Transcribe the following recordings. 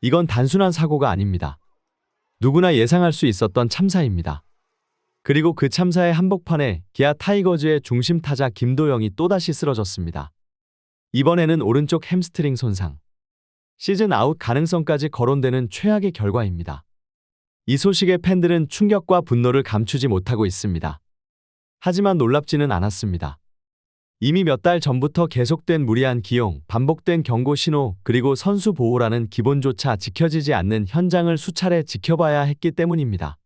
이건 단순한 사고가 아닙니다. 누구나 예상할 수 있었던 참사입니다. 그리고 그 참사의 한복판에 기아 타이거즈의 중심 타자 김도영이 또다시 쓰러졌습니다. 이번에는 오른쪽 햄스트링 손상. 시즌 아웃 가능성까지 거론되는 최악의 결과입니다. 이 소식에 팬들은 충격과 분노를 감추지 못하고 있습니다. 하지만 놀랍지는 않았습니다. 이미 몇 달 전부터 계속된 무리한 기용, 반복된 경고 신호, 그리고 선수 보호라는 기본조차 지켜지지 않는 현장을 수차례 지켜봐야 했기 때문입니다.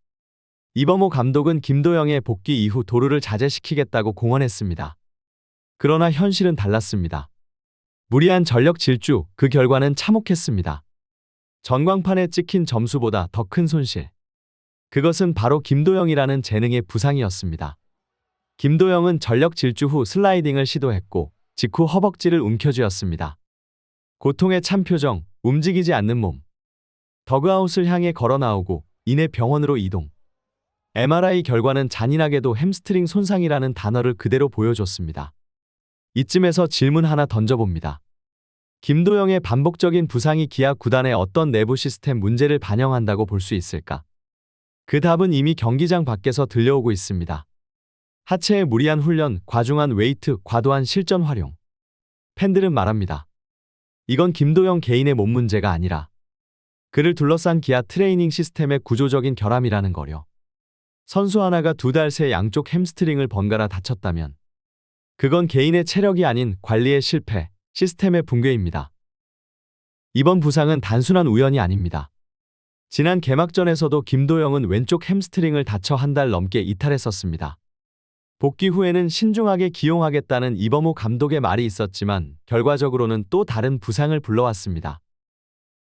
이범호 감독은 김도영의 복귀 이후 도루를 자제시키겠다고 공언했습니다. 그러나 현실은 달랐습니다. 무리한 전력 질주, 그 결과는 참혹했습니다. 전광판에 찍힌 점수보다 더 큰 손실. 그것은 바로 김도영이라는 재능의 부상이었습니다. 김도영은 전력 질주 후 슬라이딩을 시도했고 직후 허벅지를 움켜쥐었습니다. 고통의 참 표정, 움직이지 않는 몸. 더그아웃을 향해 걸어 나오고 이내 병원으로 이동. MRI 결과는 잔인하게도 햄스트링 손상이라는 단어를 그대로 보여줬습니다. 이쯤에서 질문 하나 던져봅니다. 김도영의 반복적인 부상이 기아 구단의 어떤 내부 시스템 문제를 반영한다고 볼 수 있을까? 그 답은 이미 경기장 밖에서 들려오고 있습니다. 하체의 무리한 훈련, 과중한 웨이트, 과도한 실전 활용. 팬들은 말합니다. 이건 김도영 개인의 몸 문제가 아니라 그를 둘러싼 기아 트레이닝 시스템의 구조적인 결함이라는 거려. 선수 하나가 두 달 새 양쪽 햄스트링을 번갈아 다쳤다면 그건 개인의 체력이 아닌 관리의 실패, 시스템의 붕괴입니다. 이번 부상은 단순한 우연이 아닙니다. 지난 개막전에서도 김도영은 왼쪽 햄스트링을 다쳐 한 달 넘게 이탈했었습니다. 복귀 후에는 신중하게 기용하겠다는 이범호 감독의 말이 있었지만 결과적으로는 또 다른 부상을 불러왔습니다.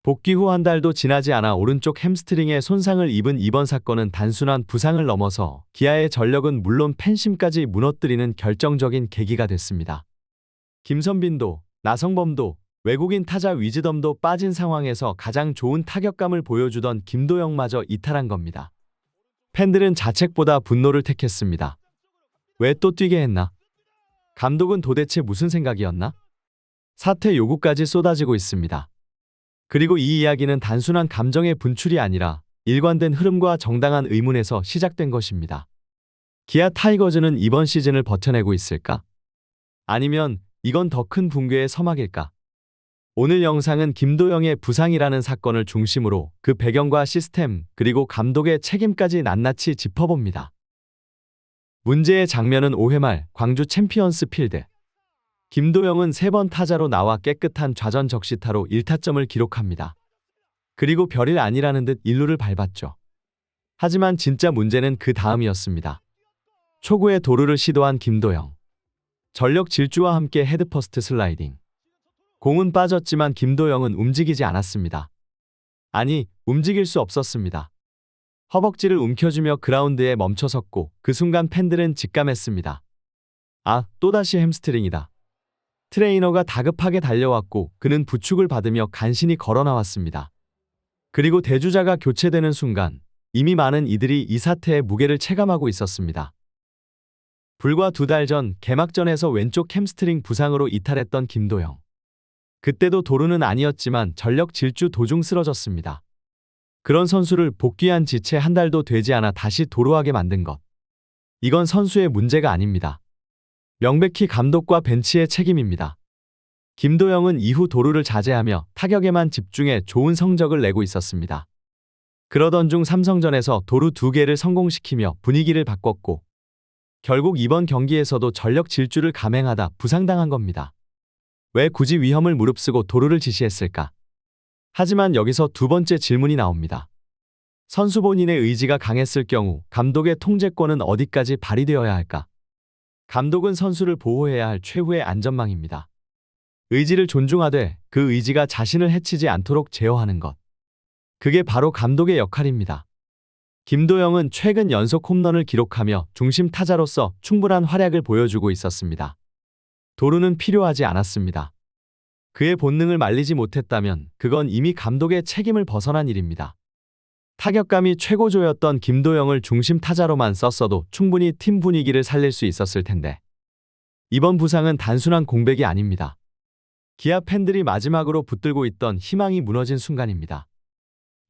복귀 후 한 달도 지나지 않아 오른쪽 햄스트링에 손상을 입은 이번 사건은 단순한 부상을 넘어서 기아의 전력은 물론 팬심까지 무너뜨리는 결정적인 계기가 됐습니다. 김선빈도 나성범도 외국인 타자 위즈덤도 빠진 상황에서 가장 좋은 타격감을 보여주던 김도영마저 이탈한 겁니다. 팬들은 자책보다 분노를 택했습니다. 왜 또 뛰게 했나? 감독은 도대체 무슨 생각이었나? 사퇴 요구까지 쏟아지고 있습니다. 그리고 이 이야기는 단순한 감정의 분출이 아니라 일관된 흐름과 정당한 의문에서 시작된 것입니다. 기아 타이거즈는 이번 시즌을 버텨내고 있을까? 아니면 이건 더 큰 붕괴의 서막일까? 오늘 영상은 김도영의 부상이라는 사건을 중심으로 그 배경과 시스템 그리고 감독의 책임까지 낱낱이 짚어봅니다. 문제의 장면은 5회 말 광주 챔피언스 필드. 김도영은 세번 타자로 나와 깨끗한 좌전 적시타로 1타점을 기록합니다. 그리고 별일 아니라는 듯 1루를 밟았죠. 하지만 진짜 문제는 그 다음이었습니다. 초구의 도루를 시도한 김도영. 전력 질주와 함께 헤드퍼스트 슬라이딩. 공은 빠졌지만 김도영은 움직이지 않았습니다. 아니, 움직일 수 없었습니다. 허벅지를 움켜쥐며 그라운드에 멈춰섰고 그 순간 팬들은 직감했습니다. 아, 또다시 햄스트링이다. 트레이너가 다급하게 달려왔고 그는 부축을 받으며 간신히 걸어 나왔습니다. 그리고 대주자가 교체되는 순간 이미 많은 이들이 이 사태의 무게를 체감하고 있었습니다. 불과 두 달 전 개막전에서 왼쪽 햄스트링 부상으로 이탈했던 김도영. 그때도 도루는 아니었지만 전력 질주 도중 쓰러졌습니다. 그런 선수를 복귀한 지 채 한 달도 되지 않아 다시 도루하게 만든 것. 이건 선수의 문제가 아닙니다. 명백히 감독과 벤치의 책임입니다. 김도영은 이후 도루를 자제하며 타격에만 집중해 좋은 성적을 내고 있었습니다. 그러던 중 삼성전에서 도루 두 개를 성공시키며 분위기를 바꿨고 결국 이번 경기에서도 전력 질주를 감행하다 부상당한 겁니다. 왜 굳이 위험을 무릅쓰고 도루를 지시했을까? 하지만 여기서 두 번째 질문이 나옵니다. 선수 본인의 의지가 강했을 경우 감독의 통제권은 어디까지 발휘되어야 할까? 감독은 선수를 보호해야 할 최후의 안전망입니다. 의지를 존중하되 그 의지가 자신을 해치지 않도록 제어하는 것. 그게 바로 감독의 역할입니다. 김도영은 최근 연속 홈런을 기록하며 중심 타자로서 충분한 활약을 보여주고 있었습니다. 도루는 필요하지 않았습니다. 그의 본능을 말리지 못했다면 그건 이미 감독의 책임을 벗어난 일입니다. 타격감이 최고조였던 김도영을 중심 타자로만 썼어도 충분히 팀 분위기를 살릴 수 있었을 텐데. 이번 부상은 단순한 공백이 아닙니다. 기아 팬들이 마지막으로 붙들고 있던 희망이 무너진 순간입니다.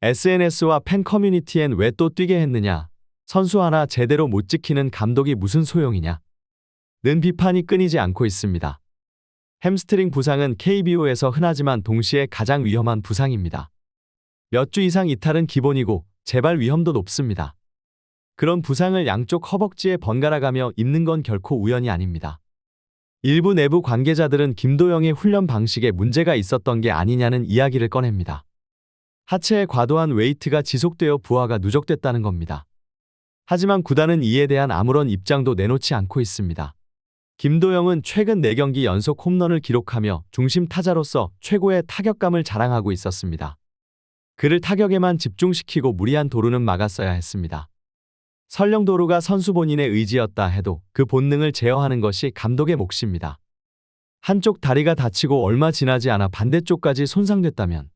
SNS와 팬 커뮤니티엔 왜 또 뛰게 했느냐? 선수 하나 제대로 못 지키는 감독이 무슨 소용이냐? 는 비판이 끊이지 않고 있습니다. 햄스트링 부상은 KBO에서 흔하지만 동시에 가장 위험한 부상입니다. 몇 주 이상 이탈은 기본이고 재발 위험도 높습니다. 그런 부상을 양쪽 허벅지에 번갈아 가며 입는 건 결코 우연이 아닙니다. 일부 내부 관계자들은 김도영의 훈련 방식에 문제가 있었던 게 아니냐는 이야기를 꺼냅니다. 하체의 과도한 웨이트가 지속되어 부하가 누적됐다는 겁니다. 하지만 구단은 이에 대한 아무런 입장도 내놓지 않고 있습니다. 김도영은 최근 4경기 연속 홈런을 기록하며 중심 타자로서 최고의 타격감을 자랑하고 있었습니다. 그를 타격에만 집중시키고 무리한 도루는 막았어야 했습니다. 설령 도루가 선수 본인의 의지였다 해도 그 본능을 제어하는 것이 감독의 몫입니다. 한쪽 다리가 다치고 얼마 지나지 않아 반대쪽까지 손상됐다면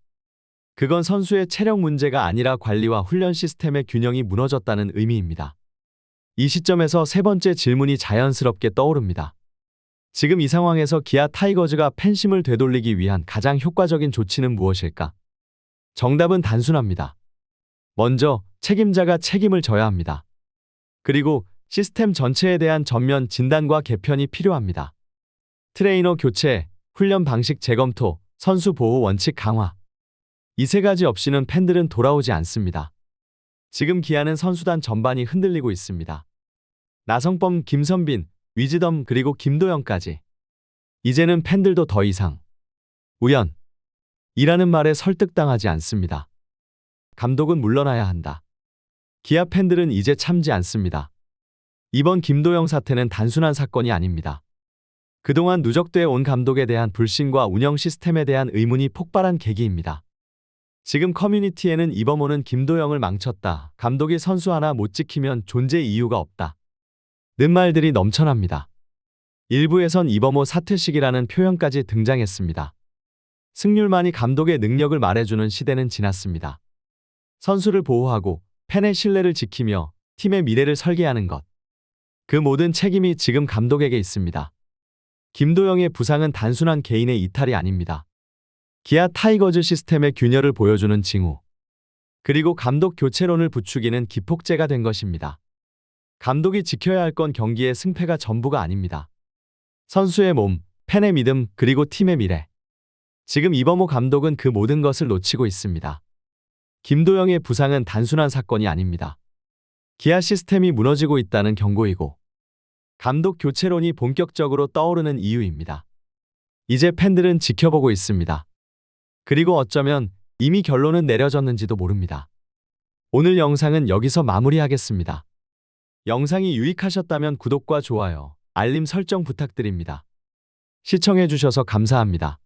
그건 선수의 체력 문제가 아니라 관리와 훈련 시스템의 균형이 무너졌다는 의미입니다. 이 시점에서 세 번째 질문이 자연스럽게 떠오릅니다. 지금 이 상황에서 기아 타이거즈가 팬심을 되돌리기 위한 가장 효과적인 조치는 무엇일까? 정답은 단순합니다. 먼저 책임자가 책임을 져야 합니다. 그리고 시스템 전체에 대한 전면 진단과 개편이 필요합니다. 트레이너 교체, 훈련 방식 재검토, 선수 보호 원칙 강화. 이 세 가지 없이는 팬들은 돌아오지 않습니다. 지금 기아는 선수단 전반이 흔들리고 있습니다. 나성범, 김선빈, 위즈덤 그리고 김도영까지. 이제는 팬들도 더 이상 우연 이라는 말에 설득당하지 않습니다. 감독은 물러나야 한다. 기아 팬들은 이제 참지 않습니다. 이번 김도영 사태는 단순한 사건이 아닙니다. 그동안 누적돼 온 감독에 대한 불신과 운영 시스템에 대한 의문이 폭발한 계기입니다. 지금 커뮤니티에는 이 범호는 김도영을 망쳤다. 감독이 선수 하나 못 지키면 존재 이유가 없다. 는 말들이 넘쳐납니다. 일부에선 이범호 사퇴식이라는 표현까지 등장했습니다. 승률만이 감독의 능력을 말해주는 시대는 지났습니다. 선수를 보호하고 팬의 신뢰를 지키며 팀의 미래를 설계하는 것. 그 모든 책임이 지금 감독에게 있습니다. 김도영의 부상은 단순한 개인의 이탈이 아닙니다. 기아 타이거즈 시스템의 균열을 보여주는 징후. 그리고 감독 교체론을 부추기는 기폭제가 된 것입니다. 감독이 지켜야 할 건 경기의 승패가 전부가 아닙니다. 선수의 몸, 팬의 믿음, 그리고 팀의 미래. 지금 이범호 감독은 그 모든 것을 놓치고 있습니다. 김도영의 부상은 단순한 사건이 아닙니다. 기아 시스템이 무너지고 있다는 경고이고 감독 교체론이 본격적으로 떠오르는 이유입니다. 이제 팬들은 지켜보고 있습니다. 그리고 어쩌면 이미 결론은 내려졌는지도 모릅니다. 오늘 영상은 여기서 마무리하겠습니다. 영상이 유익하셨다면 구독과 좋아요, 알림 설정 부탁드립니다. 시청해주셔서 감사합니다.